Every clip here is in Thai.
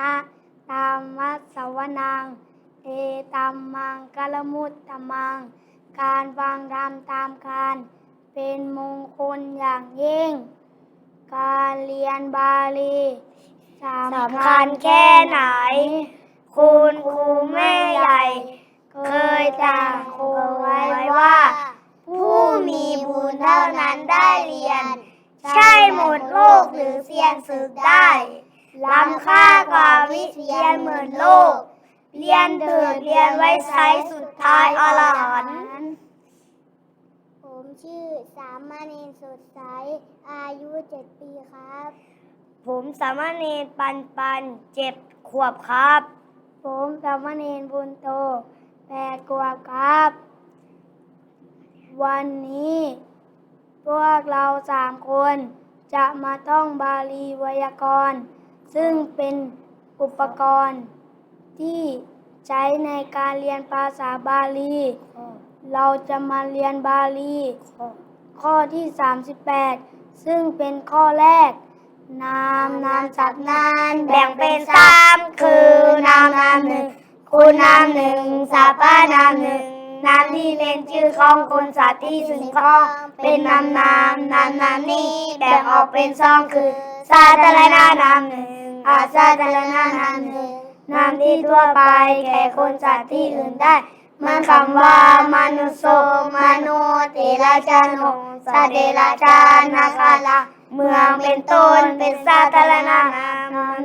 นะธรรมัสสวนังเอตัมมังกลมุตตมัง การฟังธรรมตามการ เป็นมงคลอย่างยิ่ง การเรียนบาลีสำคัญแค่ไหน คุณครูแม่ใหญ่ เคยสั่งครูไว้ว่า ผู้มีบุญเท่านั้นได้เรียน ใช่หมดโลกหรือเซียนศึกได้ ล้ำค่ากว่าวิเทียนหมื่นโลก เรียนเถิดเรียนไว้ใช้สุดท้ายอรหันต์ผมชื่อสามเณรสดใส อายุเจ็ดปีครับ ผมสามเณรปันปันเจ็บขวบครับ ผมสามเณรบุญโตแปดกว่าครับ วันนี้ พวกเราสามคนจะมาท่องบาลีไวยากรณ์ ซึ่งเป็นอุปกรณ์ที่ใช้ในการเรียนภาษาบาลี เราจะมาเรียนบาลี ข้อที่ 38 ซึ่งเป็นข้อแรก นามนามสัตว์นามแบ่งเป็นสามคือนามนามหนึ่งคุณนามหนึ่งสัพพนามหนึ่งนามที่เป็นชื่อของคนสัตว์ที่สิ่งของเป็นนามนามนามนามนี้แบ่งออกเป็นสองคือ สาธารณนามหนึ่ง อาสาธารณนามหนึ่งนามที่ทั่วไปแก่คนสัตว์ที่อื่นได้ มันคำว่ามนุษย์มนุษย์เทราชานุสเดรัจานาคาลาเมืองเป็นต้นเป็นสาธารณนาม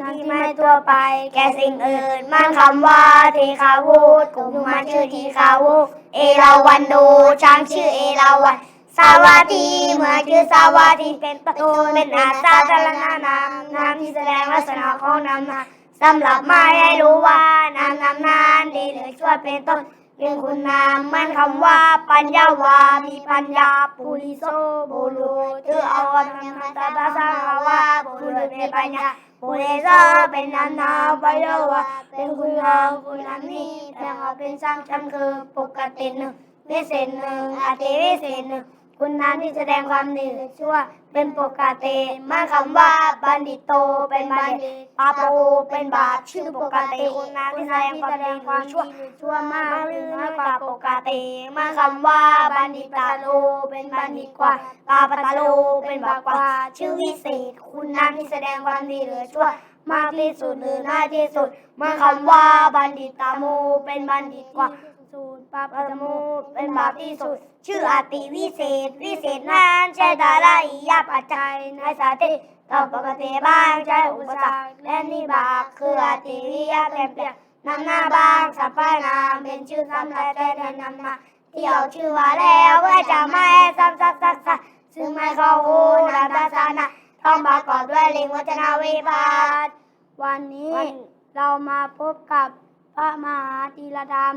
นามที่ไม่ทั่วไป แก่สิ่งอื่น มันคำว่าเทคาวุธกลุ่มมาชื่อทีคาวุเอราวันดูช้างชื่อเอราวัน สวัตถีเมื่อคือสวัตถีเป็นประตูเป็นอาสาธารณนามนามที่แสดงลักษณะของนามนาสำหรับไม่ให้รู้ว่านามนามนั้นดีหรือช่วยเป็นต้นเป็นคุณนามมันคำว่าปัญญาวา มีปัญญาปุริโสบุรุษคือเอาคำนามตาภาษาว่าบุรุษเป็นปัญญาปุริโสเป็นนามนาปัญญาวาเป็นคุณนามคุณนามนี้แบ่งออกเป็นสามชั้นคือปกติหนึ่งวิเศษหนึ่งอาติวิเศษหนึ่ง คุณนามที่แสดงความดีหรือชั่วเป็นปกติมาคำว่าบัณฑิตโตเป็นบัณฑิตปาโปเป็นบาปชื่อปกติคุณนามที่แสดงความดีหรือชั่วชั่วมากหรือน้อยกว่าปกติมาคำว่าบัณฑิตาโลเป็นบัณฑิตกว่าปาปตาโลเป็นบาปกว่าชื่อวิเศษ คุณนามที่แสดงความดีหรือชั่วมากที่สุดหรือน้อยที่สุดมาคำว่าบัณฑิตาโมเป็นบัณฑิตกว่า สูตรปาปปรตโมโมเป็นบาปที่สุด ชื่ออติวิเศษ วิเศษนั้นใช่ดาราอิยาปัจจัยในสาธิตต่อปกติบ้างใช้อุปสรรคและนิบากคืออติวิยาเปลี่ยนเปลี่ยนนำหน้าบ้างสัพพนามเป็นชื่อซ้ำและแต่นำมาที่เอาชื่อว่าแล้วเพื่อจะไม่ให้ซ้ำซักซักซักซึ่งไม่เข้าหูนับภาษานะต้องประกอบด้วยลิงวัจนาวิบัติวันนี้วันเรามาพบกับพระมหาธีรธรรม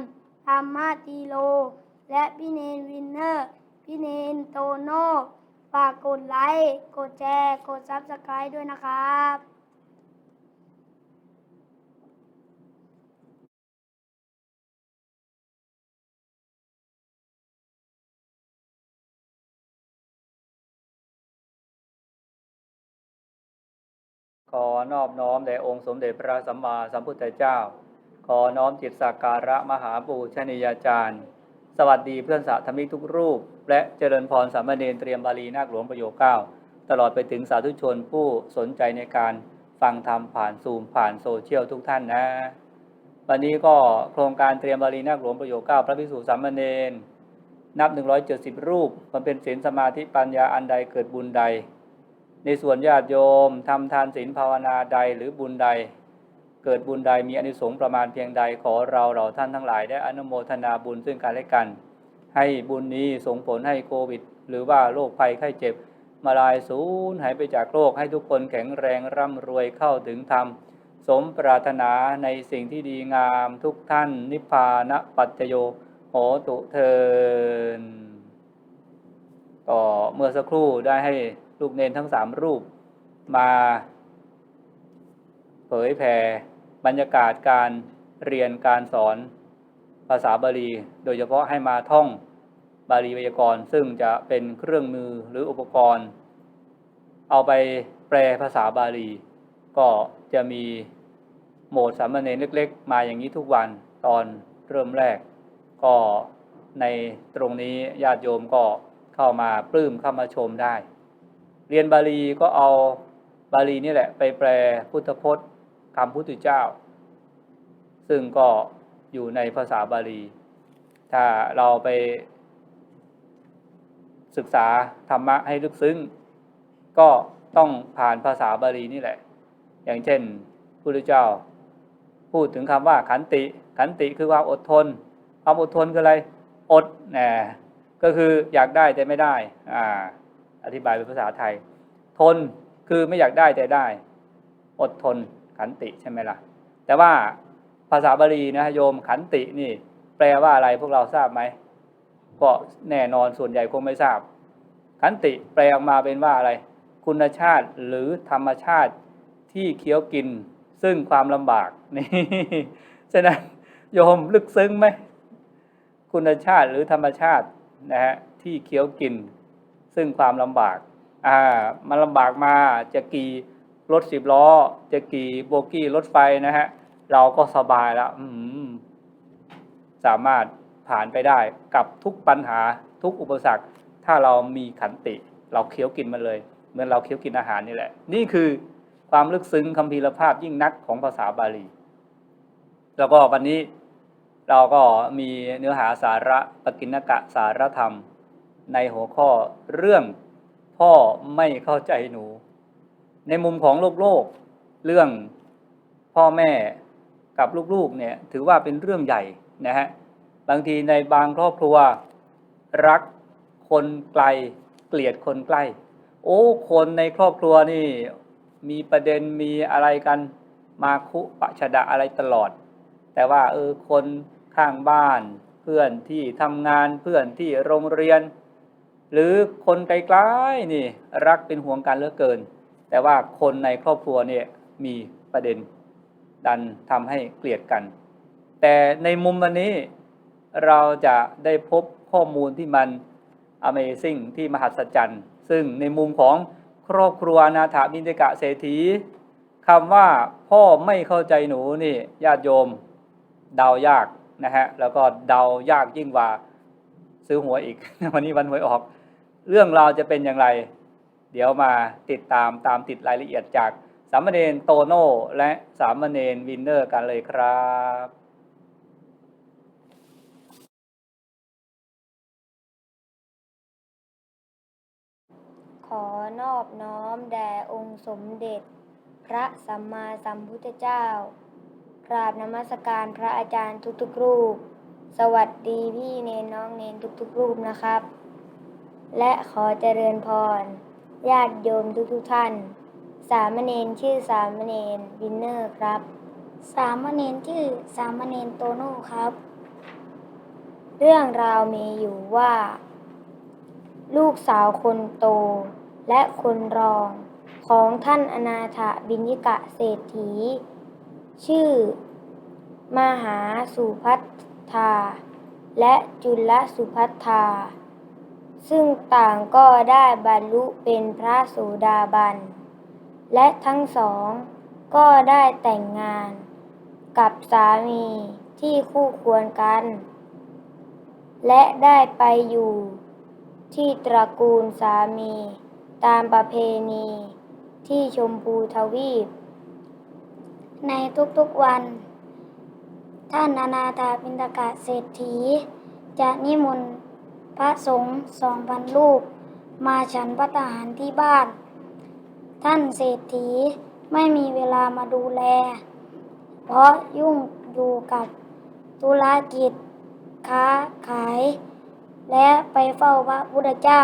ธรรมาตีโล และพี่เนนวินเนอร์ พี่เนนโตโน่ฝากกดไลค์ กดแชร์ กดซับสไครต์ด้วยนะครับขอนอบน้อมแด่องค์สมเด็จพระสัมมาสัมพุทธเจ้า ขอน้อมจิตสักการะมหาปูชนียาจารย์ สวัสดีเพื่อนสาธมิกทุกรูป และเจริญพรสามเณรเตรียมบาลีนาคหลวงประโยคเก้าตลอดไปถึงสาธุชนผู้สนใจในการฟังธรรมผ่านซูมผ่านโซเชียลทุกท่านนะ วันนี้ก็โครงการเตรียมบาลีนาคหลวงประโยคเก้าพระภิกษุสามเณรนับ 170 รูปมันเป็นศีลสมาธิปัญญาอันใดเกิดบุญใด ในส่วนญาติโยมทำทานศีลภาวนาใดหรือบุญใด เกิดบุญใดมีอนิสงส์ประมาณเพียงใดขอเราเราท่านทั้งหลายได้อนุโมทนาบุญซึ่งกันและกัน ให้บุญนี้ส่งผลให้โควิด หรือว่าโรคภัยไข้เจ็บ มาลายสูญหายไปจากโลกให้ทุกคนแข็งแรงร่ำรวยเข้าถึงธรรม สมปรารถนาในสิ่งที่ดีงามทุกท่านนิพพานะปัจจโยโหตุเทินก็เมื่อสักครู่ได้ให้ลูกเนนทั้งสามรูปมาเผยแผ่ บรรยากาศการเรียนการสอนภาษาบาลี โดยเฉพาะให้มาท่องบาลีไวยากรณ์ ซึ่งจะเป็นเครื่องมือหรืออุปกรณ์ เอาไปแปลภาษาบาลี ก็จะมีโหมดสามเณรเล็กๆ มาอย่างนี้ทุกวันตอนเริ่มแรก ก็ในตรงนี้ญาติโยมก็เข้ามาปลื้มเข้ามาชมได้ เรียนบาลีก็เอาบาลีนี่แหละ ไปแปลพุทธพจน์ คำพุทธเจ้า ซึ่งก็อยู่ในภาษาบาลี ถ้าเราไปศึกษาธรรมะให้ลึกซึ้ง ก็ต้องผ่านภาษาบาลีนี่แหละ อย่างเช่นพระพุทธเจ้า พูดถึงคำว่าขันติ ขันติคือความอดทน ความอดทนคืออะไร อดแหนก็คืออยากได้แต่ไม่ได้ อ่า อธิบายเป็นภาษาไทย ทนคือไม่อยากได้แต่ได้ อดทน ขันติใช่ไหมล่ะ แต่ว่าภาษาบาลีนะโยมขันตินี่ แปลว่าอะไรพวกเราทราบไหมก็แน่นอนส่วนใหญ่คงไม่ทราบ ขันติแปลออกมาเป็นว่าอะไร คุณชาติหรือธรรมชาติที่เคี้ยวกิน ซึ่งความลำบากนี่ฉะนั้นโยมลึกซึ้งไหมคุณชาติหรือธรรมชาตินะฮะที่เคี้ยวกิน ซึ่งความลำบากอ่ามันลำบากมาจะกี่ รถสิบล้อจะกี่โบกี้รถไฟนะฮะ เราก็สบายแล้วสามารถผ่านไปได้กับทุกปัญหาทุกอุปสรรค ถ้าเรามีขันติ เราเคี้ยวกินมันเลย เหมือนเราเคี้ยวกินอาหารนี่แหละ นี่คือความลึกซึ้งคัมภีรภาพยิ่งนักของภาษาบาลี แล้วก็วันนี้เราก็มีเนื้อหาสาระปกิณกะสารธรรม ในหัวข้อเรื่องพ่อไม่เข้าใจหนู ในมุมของโลกโลก เรื่องพ่อแม่กับลูกๆเนี่ยถือว่าเป็นเรื่องใหญ่นะฮะบางทีในบางครอบครัวรักคนไกลเกลียดคนใกล้ โอ้ คนในครอบครัวนี่มีประเด็นมีอะไรกันมาคุปะชะดะอะไรตลอด แต่ว่าเออคนข้างบ้าน เพื่อนที่ทำงานเพื่อนที่โรงเรียน หรือคนไกลๆนี่รักเป็นห่วงกันเหลือเกิน แต่ว่าคนในครอบครัวเนี่ยมีประเด็นดันทำให้เกลียดกัน แต่ในมุมวันนี้เราจะได้พบข้อมูลที่มัน Amazing ที่มหัศจรรย์ ซึ่งในมุมของครอบครัวนาถาบินเดกะเศรษฐีคำว่าพ่อไม่เข้าใจหนูนี่ญาติโยมเดายากนะฮะแล้วก็เดายากยิ่งกว่าซื้อหวยอีก วันนี้วันหวยออก เรื่องราวจะเป็นอย่างไร เดี๋ยวมาติดตามตามติดรายละเอียดจากสามเณรโตโน่และสามเณรวินเนอร์กันเลยครับขอนอบน้อมแด่องค์สมเด็จ พระสัมมาสัมพุทธเจ้ากราบนมัสการพระอาจารย์ทุกๆรูป สวัสดีพี่เนนน้องเนนทุกๆรูปนะครับ และขอเจริญพร ญาติโยมทุกๆท่าน สามเณรชื่อสามเณรวินเนอร์ครับ สามเณรชื่อสามเณรโตโน่ครับ เรื่องราวมีอยู่ว่า ลูกสาวคนโตและคนรองของท่านอนาถบิณฑิกะเศรษฐี ชื่อ มหาสุพัทธาและจุลสุพัทธา ซึ่งต่างก็ได้บรรลุเป็นพระโสดาบัน และทั้งสองก็ได้แต่งงานกับสามีที่คู่ควรกัน และได้ไปอยู่ที่ตระกูลสามีตามประเพณีที่ชมพูทวีป ในทุกๆวัน ท่านอนาถาบิณฑกะเศรษฐีจะนิมนต์ พระสงฆ์สองพันรูป มาฉันพระทหารที่บ้าน ท่านเศรษฐีไม่มีเวลามาดูแล เพราะยุ่งอยู่กับธุรกิจ ค้าขาย และไปเฝ้าพระพุทธเจ้า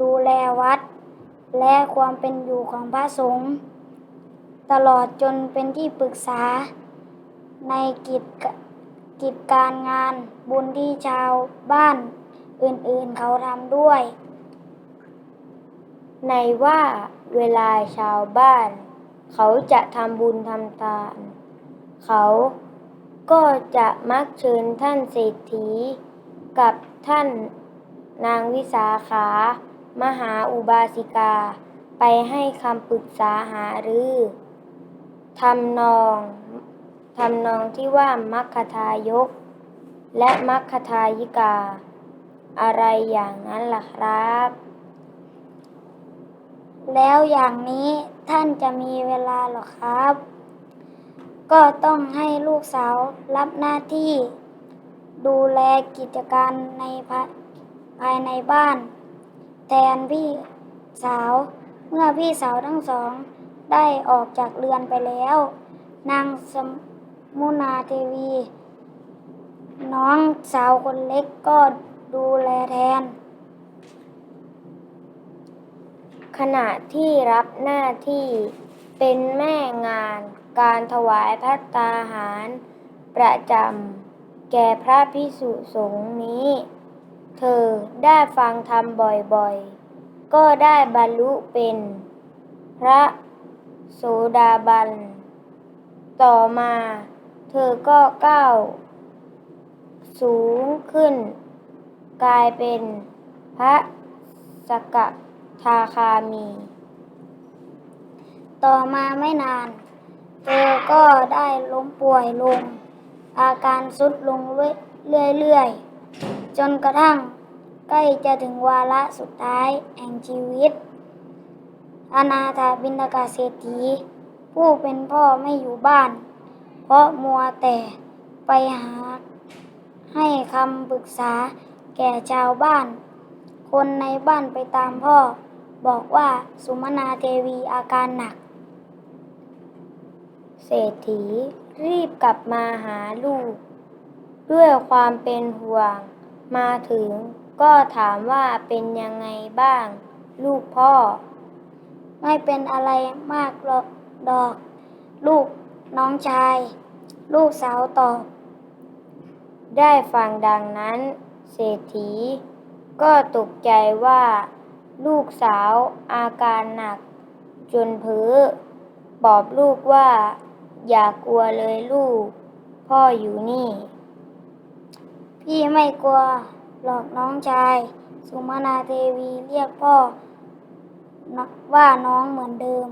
ดูแลวัด และความเป็นอยู่ของพระสงฆ์ตลอดจนเป็นที่ปรึกษา ในกิจกกิจการงานบุญที่ชาวบ้าน อื่นๆเขาทำด้วย ในว่าเวลาชาวบ้าน เขาจะทำบุญทำทาน เขาก็จะมักเชิญท่านเศรษฐี กับท่านนางวิสาขา มหาอุบาสิกา ไปให้คำปรึกษาหารือทำนองทำนองที่ว่ามัคคทายก และมัคคทายิกา อะไรอย่างนั้นล่ะครับ แล้วอย่างนี้ท่านจะมีเวลาหรอครับ ก็ต้องให้ลูกสาวรับหน้าที่ ดูแลกิจการในภาภายในบ้าน แทนพี่สาวเมื่อพี่สาวทั้งสองได้ออกจากเรือนไปแล้ว นางสมุนาเทวี น้องสาวคนเล็กก็ ดูแลแทน ขณะที่รับหน้าที่เป็นแม่งานการถวายพัตตาหาร ประจำแก่พระพิสุสงฆ์นี้ เธอได้ฟังธรรมบ่อยๆ ก็ได้บรรลุเป็น พระโสดาบัน ต่อมาเธอก็ก้าวสูงขึ้น กลายเป็นพระสกทาคามี ต่อมาไม่นาน เธอก็ได้ล้มป่วยลง อาการทรุดลงเรื่อยๆ จนกระทั่งใกล้จะถึงวาระสุดท้ายแห่งชีวิต อนาถาบินกาเศรษฐี ผู้เป็นพ่อไม่อยู่บ้าน เพราะมัวแต่ไปหาให้คำปรึกษา แก่ชาวบ้าน คนในบ้านไปตามพ่อ บอกว่าสุมนาเทวีอาการหนัก เศรษฐีรีบกลับมาหาลูก ด้วยความเป็นห่วง มาถึงก็ถามว่าเป็นยังไงบ้าง ลูกพ่อ ไม่เป็นอะไรมากหรอกดอก ลูกน้องชาย ลูกสาวตอบได้ฟังดังนั้น เศรษฐี ก็ตกใจว่าลูกสาวอาการหนักจนเพ้อบอกลูกว่า อย่ากลัวเลยลูก พ่ออยู่นี่ พี่ไม่กลัวหรอกน้องชาย สุมนาเทวีเรียกพ่อ ว่าน้องเหมือนเดิม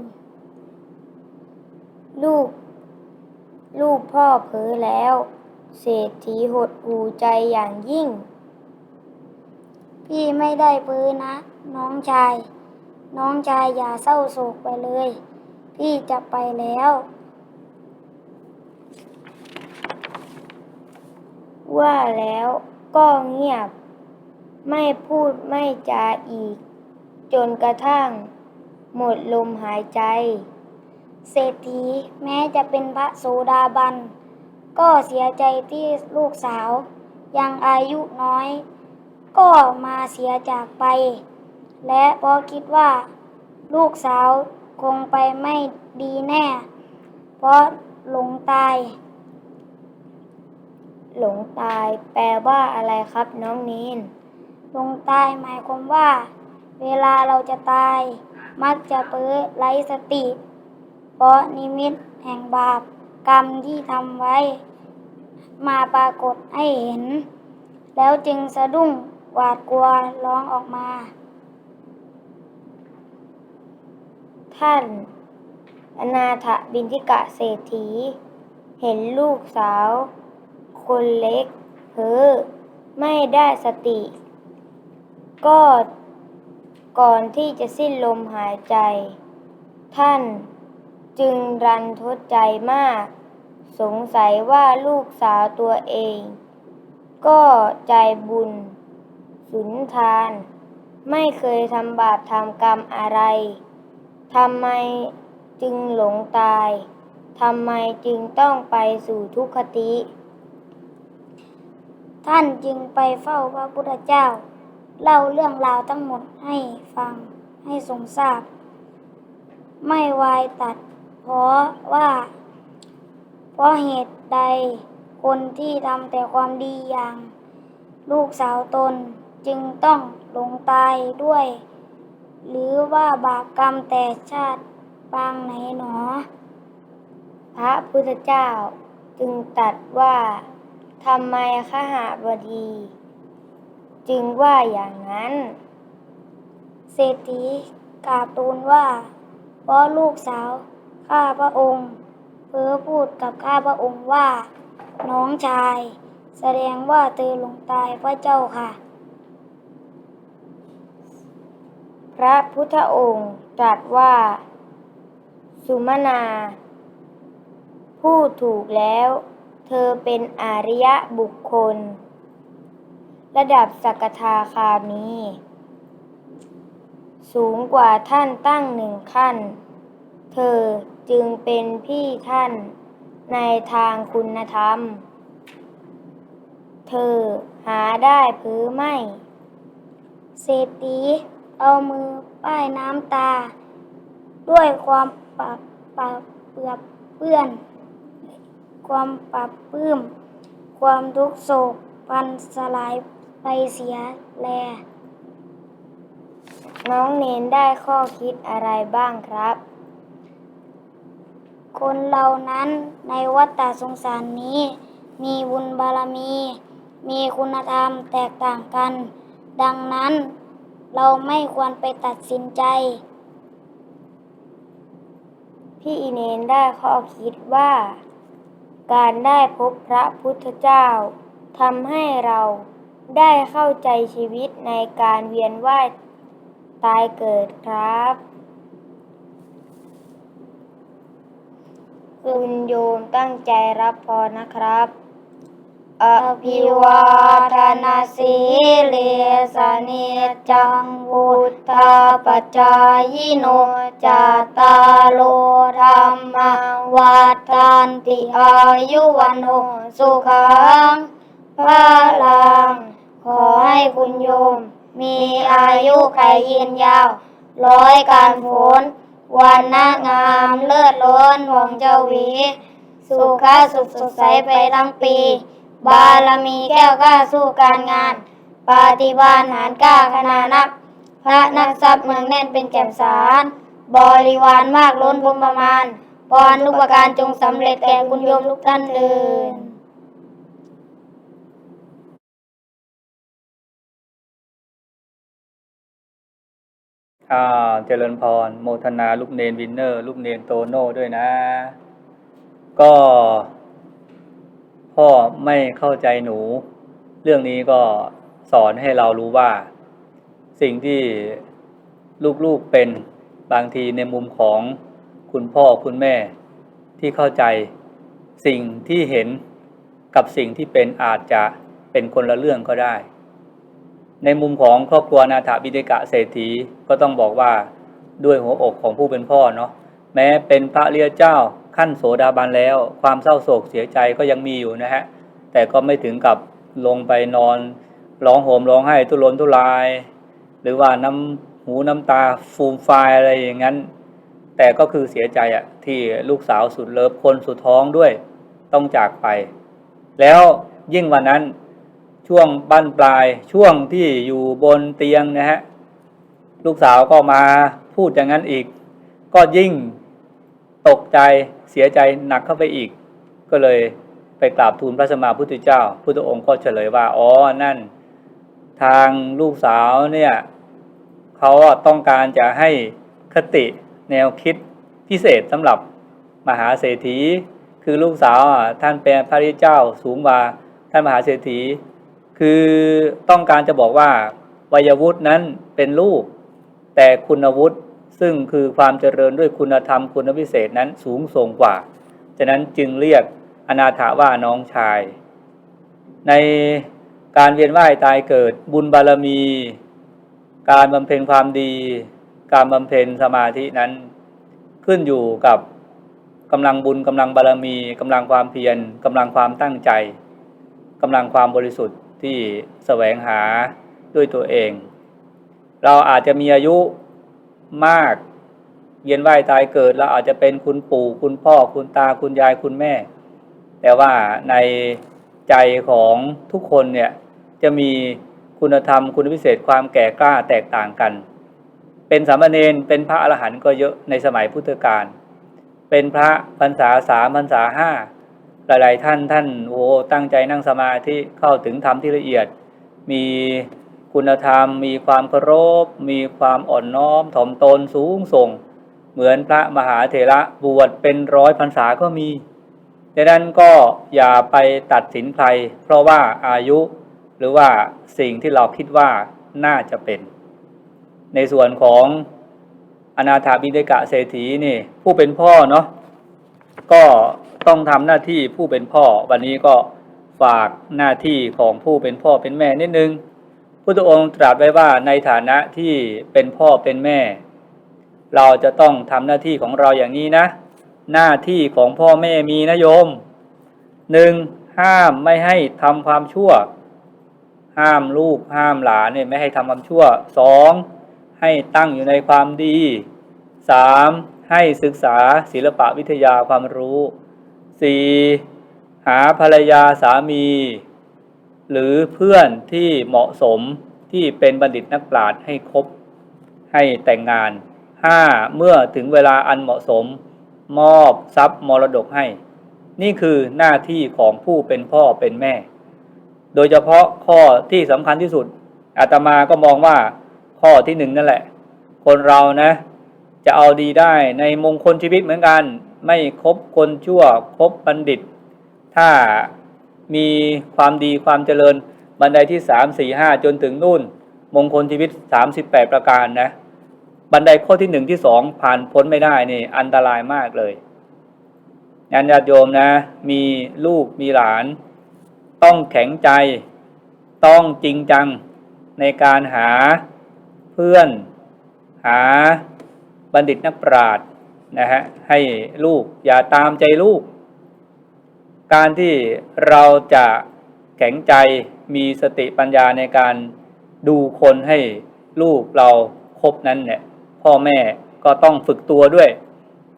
ลูก ลูกพ่อเผลอแล้ว เศรษฐีหดหูใจอย่างยิ่ง พี่ไม่ได้ปื้อนะ น้องชาย น้องชายอย่าเศร้าโศกไปเลย พี่จะไปแล้วว่าแล้วก็เงียบ ไม่พูดไม่จาอีก จนกระทั่ง หมดลมหายใจ เศรษฐีแม้จะเป็นพระโสดาบัน ก็เสียใจที่ลูกสาว ยังอายุน้อย ก็มาเสียจากไป และพราะคิดว่า ลูกสาวคงไปไม่ดีแน่ เพราะหลงตาย หลงตายแปลว่าอะไรครับน้องนีน หลงตายหมายความว่า เวลาเราจะตาย มักจะเพ้อไร้สติ เพราะนิมิตแห่งบาปกรรมที่ทำไว้ มาปรากฏให้เห็น แล้วจึงสะดุ้ง หวาดกลัวร้องออกมา ท่าน อนาถบินทิกะเศรษฐี เห็นลูกสาว คนเล็กเพ้อไม่ได้สติ ก็ก่อนที่จะสิ้นลมหายใจ ท่านจึงรันทดใจมาก สงสัยว่าลูกสาวตัวเอง ก็ใจบุญ สุนทาน ไม่เคยทำบาปทำกรรมอะไรทำไมจึงหลงตายทำไมจึงต้องไปสู่ทุกขติ ท่านจึงไปเฝ้าพระพุทธเจ้า เล่าเรื่องราวทั้งหมดให้ฟังให้ทรงทราบ ไม่วายตัด เพราะว่า เพราะเหตุใดคนที่ทำแต่ความดีอย่าง ลูกสาวตน จึงต้องหลงตายด้วย หรือว่าบาปกรรมแต่ชาติปางไหนหนอ พระพุทธเจ้าจึงตรัดว่าทำไมขหาบดี จึงว่าอย่างนั้น เศรษฐีกราบทูลว่า เพราะลูกสาวข้าพระองค์เพ้อพูดกับข้าพระองค์ว่า น้องชาย แสดงว่าเธอลงตายพระเจ้าค่ะ พ ระพุทธองค์ตรัสว่า สุมนาพูดถูกแล้ว เธอเป็นอริยบุคคล ระดับสักทาคามี สูงกว่าท่านตั้งหนึ่งขั้น เธอจึงเป็นพี่ท่านในทางคุณธรรม เธอหาได้เพือไม่ เศรษฐี เอามือป้ายน้ำตา ด้วยความปรับปรับเปือบเปื้อน ความปรับปื้ม ความทุกข์โศกพันสลายไปเสียแล น้องเนนได้ข้อคิดอะไรบ้างครับ คนเรานั้นในวัฏฏะสงสารนี้ มีบุญบารมี มีคุณธรรมแตกต่างกัน ดังนั้น เราไม่ควรไปตัดสินใจ พี่อีเนนได้ข้อคิดว่า การได้พบพระพุทธเจ้าทำให้เราได้เข้าใจชีวิตในการเวียนว่ายตายเกิดครับ คุณโยมตั้งใจรับพรนะครับ อภิวาทนาสีเลสเนจังวุธาปจายโนจาตาโลธรรมวัฏันติอายุวันโนสุขังพระลัง ขอให้คุณโยม มีอายุไขยืนยาว ร้อยการผลวันนางามเลิศล้นหวงเจ้าวี สุขสุขสดใสไปทั้งปี บารมีแก้วกล้าสู้การงานปาฏิบาริหารกล้าขนานับ พระนักทรัพย์เมืองแน่นเป็นแจ่มสารบริวารมากล้นพรมประมาณพรทุกประการจงสำเร็จแก่คุณโยมทุกท่านเลยอ่าเจริญพร โมทนาลูกเนนวินเนอร์ ลูกเนนโตโน่ด้วยนะ ก็ พ่อไม่เข้าใจหนู เรื่องนี้ก็สอนให้เรารู้ว่า สิ่งที่ลูกๆเป็นบางทีในมุมของคุณพ่อคุณแม่ที่เข้าใจ สิ่งที่เห็นกับสิ่งที่เป็นอาจจะเป็นคนละเรื่องก็ได้ ในมุมของครอบครัวนาถาบิเดกะเศรษฐีก็ต้องบอกว่าด้วยหัวอกของผู้เป็นพ่อเนาะแม้เป็นพระเรียเจ้า ขั้นโสดาบันแล้ว ความเศร้าโศกเสียใจก็ยังมีอยู่นะฮะ แต่ก็ไม่ถึงกับลงไปนอนร้องโหมร้องไห้ทุรนทุราย หรือว่าน้ำหูน้ำตาฟูมฟายอะไรอย่างนั้น แต่ก็คือเสียใจอะที่ลูกสาวสุดเลิฟคนสุดท้องด้วย ต้องจากไป แล้วยิ่งวันนั้นช่วงบั้นปลายช่วงที่อยู่บนเตียงนะฮะลูกสาวก็มาพูดอย่างนั้นอีก ก็ยิ่งตกใจ เสียใจหนักเข้าไปอีก ก็เลยไปกราบทูลพระสมมาพุทธเจ้า พุทธองค์ก็เฉลยว่า อ๋อ นั่น ทางลูกสาวเนี่ยเขาต้องการจะให้คติแนวคิดพิเศษสำหรับมหาเศรษฐี คือลูกสาวท่านเป็นพระริเจ้าสูงกว่าท่านมหาเศรษฐี คือต้องการจะบอกว่าวัยวุฒินั้นเป็นลูก แต่คุณวุฒิ ซึ่งคือความเจริญด้วยคุณธรรมคุณวิเศษนั้นสูงส่งกว่า ฉะนั้นจึงเรียกอนาถาว่าน้องชาย ในการเวียนว่ายตายเกิดบุญบารมี การบำเพ็ญความดี การบำเพ็ญสมาธินั้นขึ้นอยู่กับกำลังบุญกำลังบารมีกำลังความเพียรกำลังความตั้งใจกำลังความบริสุทธิ์ที่แสวงหาด้วยตัวเอง เราอาจจะมีอายุ มากเวียนว่ายตายเกิดเราอาจจะเป็นคุณปู่ คุณพ่อคุณตาคุณยายคุณแม่ แต่ว่าในใจของทุกคนเนี่ยจะมีคุณธรรมคุณพิเศษความแก่กล้าแตกต่างกัน เป็นสามเณรเป็นพระอรหันต์ก็เยอะในสมัยพุทธกาลเป็นพระพรรษาสามพรรษาห้าหลาย ๆ ท่านท่านโอ้ตั้งใจนั่งสมาธิเข้าถึงธรรมที่ละเอียดมี คุณธรรม มีความเคารพ มีความอ่อนน้อมถ่อมตนสูงส่ง เหมือนพระมหาเถระบวชเป็นร้อยพรรษาก็มีดังนั้นก็อย่าไปตัดสินใครเพราะว่าอายุหรือว่าสิ่งที่เราคิดว่าน่าจะเป็น ในส่วนของอนาถาบิณฑกะเศรษฐีนี่ผู้เป็นพ่อเนาะก็ต้องทำหน้าที่ผู้เป็นพ่อ วันนี้ก็ฝากหน้าที่ของผู้เป็นพ่อเป็นแม่นิดนึง พุทธองค์ตรัสไว้ว่าในฐานะที่เป็นพ่อเป็นแม่ เราจะต้องทำหน้าที่ของเราอย่างนี้นะ หน้าที่ของพ่อแม่มีนะโยมหนึ่งห้ามไม่ให้ทำความชั่ว ห้ามลูกห้ามหลานเนี่ยไม่ให้ทำความชั่วสองให้ตั้งอยู่ในความดีสามให้ศึกษาศิลปะวิทยาความรู้สี่หาภรรยาสามี หรือเพื่อนที่เหมาะสมที่เป็นบัณฑิตนักปราชญ์ให้คบให้แต่งงานห้าเมื่อถึงเวลาอันเหมาะสม มอบทรัพย์มรดกให้ นี่คือหน้าที่ของผู้เป็นพ่อเป็นแม่ โดยเฉพาะข้อที่สำคัญที่สุดอาตมาก็มองว่าข้อที่หนึ่งนั่นแหละ คนเรานะ จะเอาดีได้ในมงคลชีวิตเหมือนกัน ไม่คบคนชั่วคบบัณฑิต ถ้า มีความดีความเจริญบันไดที่สามสี่ห้าจนถึงนู่น มงคลชีวิตสามสิบแปดประการนะ บันไดข้อที่หนึ่งที่สองผ่านพ้นไม่ได้นี่ อันตรายมากเลยงานญาติโยมนะ มีลูกมีหลาน ต้องแข็งใจ ต้องจริงจังในการหาเพื่อน หาบัณฑิตนักปราชญ์นะฮะให้ลูกอย่าตามใจลูก การที่เราจะแข็งใจมีสติปัญญาในการดูคนให้ลูกเราครบนั้นเนี่ยพ่อแม่ก็ต้องฝึกตัวด้วย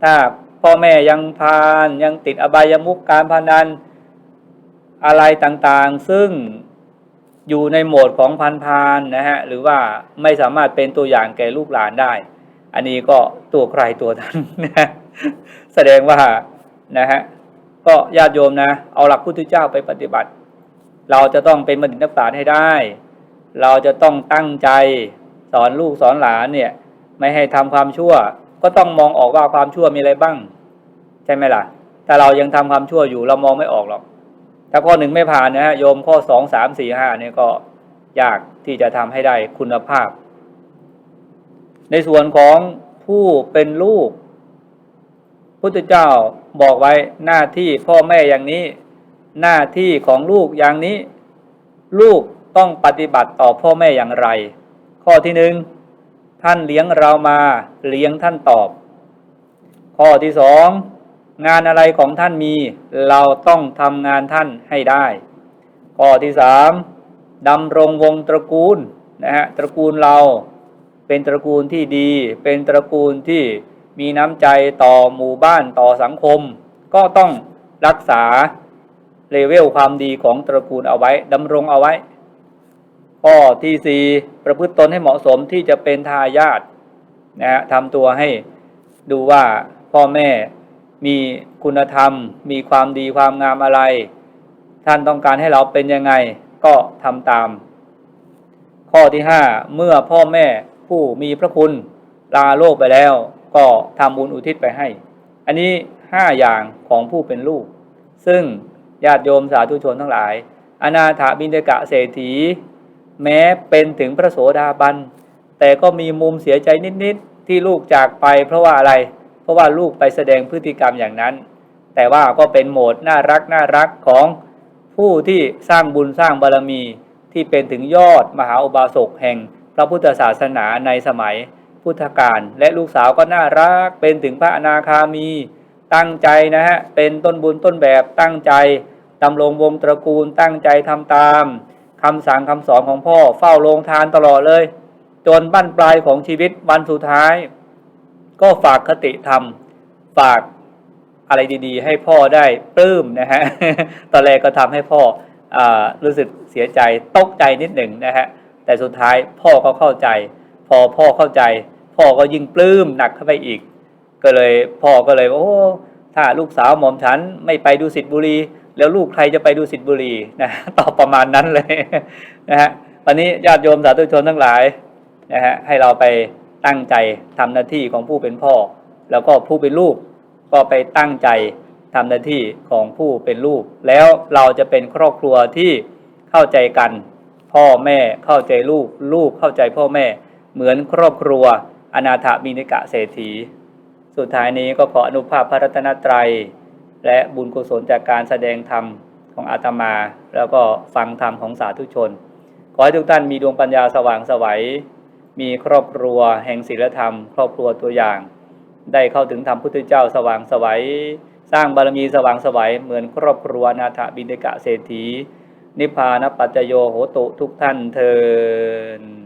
ถ้าพ่อแม่ยังพานยังติดอบายมุขการพนันอะไรต่างๆ ซึ่งอยู่ในโหมดของพันพานนะฮะหรือว่าไม่สามารถเป็นตัวอย่างแก่ลูกหลานได้ อันนี้ก็ตัวใครตัวท่านนะแสดงว่านะฮะ ก็ญาติโยมนะ เอาหลักพุทธเจ้าไปปฏิบัติ เราจะต้องเป็นบัณฑิตนักปราชญ์ให้ได้ เราจะต้องตั้งใจสอนลูกสอนหลานเนี่ย ไม่ให้ทำความชั่ว ก็ต้องมองออกว่าความชั่วมีอะไรบ้าง ใช่ไหมล่ะถ้าเรายังทำความชั่วอยู่เรามองไม่ออกหรอก ถ้าข้อหนึ่งไม่ผ่านนะฮะโยมข้อสองสามสี่ห้าเนี่ยก็ยากที่จะทำให้ได้คุณภาพ ในส่วนของผู้เป็นลูกพุทธเจ้า บอกไว้หน้าที่พ่อแม่อย่างนี้ หน้าที่ของลูกอย่างนี้ ลูกต้องปฏิบัติต่อพ่อแม่อย่างไร ข้อที่หนึ่งท่านเลี้ยงเรามาเลี้ยงท่านตอบ ข้อที่สองงานอะไรของท่านมี เราต้องทำงานท่านให้ได้ ข้อที่สามดำรงวงตระกูลนะฮะตระกูลเราเป็นตระกูลที่ดี เป็นตระกูลที่ มีน้ำใจต่อหมู่บ้านต่อสังคม ก็ต้องรักษาเลเวลความดีของตระกูลเอาไว้ดำรงเอาไว้ ข้อที่สี่ประพฤติตนให้เหมาะสมที่จะเป็นทายาทนะฮะทำตัวให้ดูว่าพ่อแม่มีคุณธรรม มีความดีความงามอะไร ท่านต้องการให้เราเป็นยังไงก็ทำตาม ข้อที่ห้าเมื่อพ่อแม่ผู้มีพระคุณลาโลกไปแล้ว ก็ทำบุญอุทิศไปให้ อันนี้ห้าอย่างของผู้เป็นลูก ซึ่งญาติโยมสาธุชนทั้งหลาย อนาถาบินเดกะเศรษฐี แม้เป็นถึงพระโสดาบัน แต่ก็มีมุมเสียใจนิดๆที่ลูกจากไปเพราะว่าอะไร เพราะว่าลูกไปแสดงพฤติกรรมอย่างนั้น แต่ว่าก็เป็นโหมดน่ารักน่ารักของผู้ที่สร้างบุญสร้างบารมีที่เป็นถึงยอดมหาอุบาสกแห่งพระพุทธศาสนาในสมัย พุทธกาลและลูกสาวก็น่ารักเป็นถึงพระอนาคามี ตั้งใจนะฮะเป็นต้นบุญต้นแบบตั้งใจดำรงวงตระกูลตั้งใจทำตามคำสั่งคำสอนของพ่อเฝ้าโรงทานตลอดเลย จนบั้นปลายของชีวิตวันสุดท้าย ก็ฝากคติธรรม ฝากอะไรดีๆ ให้พ่อได้ปลื้มนะฮะตอนแรกก็ทำให้พ่ออรู้สึกเสียใจตกใจนิดหนึ่งนะฮะแต่สุดท้ายพ่อก็เข้าใจ พอพ่อเข้าใจ พ่อก็ยิ่งปลื้มหนักเข้าไปอีก ก็เลยพ่อก็เลยว่าโอ้ถ้าลูกสาวหม่อมฉันไม่ไปดูสิทธิบุรี แล้วลูกใครจะไปดูสิทธิบุรีนะตอบประมาณนั้นเลยนะฮะวันนี้ญาติโยมสาธุชนทั้งหลายนะฮะให้เราไปตั้งใจทำหน้าที่ของผู้เป็นพ่อ แล้วก็ผู้เป็นลูกก็ไปตั้งใจทำหน้าที่ของผู้เป็นลูก แล้วเราจะเป็นครอบครัวที่เข้าใจกัน พ่อแม่เข้าใจลูก ลูกเข้าใจพ่อแม่ เหมือนครอบครัว อนาถบินิกะเศรษฐี สุดท้ายนี้ก็ขออนุภาพพระรัตนตรัย และบุญกุศลจากการแสดงธรรมของอาตมา แล้วก็ฟังธรรมของสาธุชน ขอให้ทุกท่านมีดวงปัญญาสว่างไสวัย มีครอบครัวแห่งศีลธรรม ครอบครัวตัวอย่าง ได้เข้าถึงธรรมพุทธเจ้าสว่างไสวัย สร้างบารมีสว่างไสวัย เหมือนครอบครัวอนาถบิณฑิกะเศรษฐี นิพพานปัจจโยโหตุทุกท่านเทิน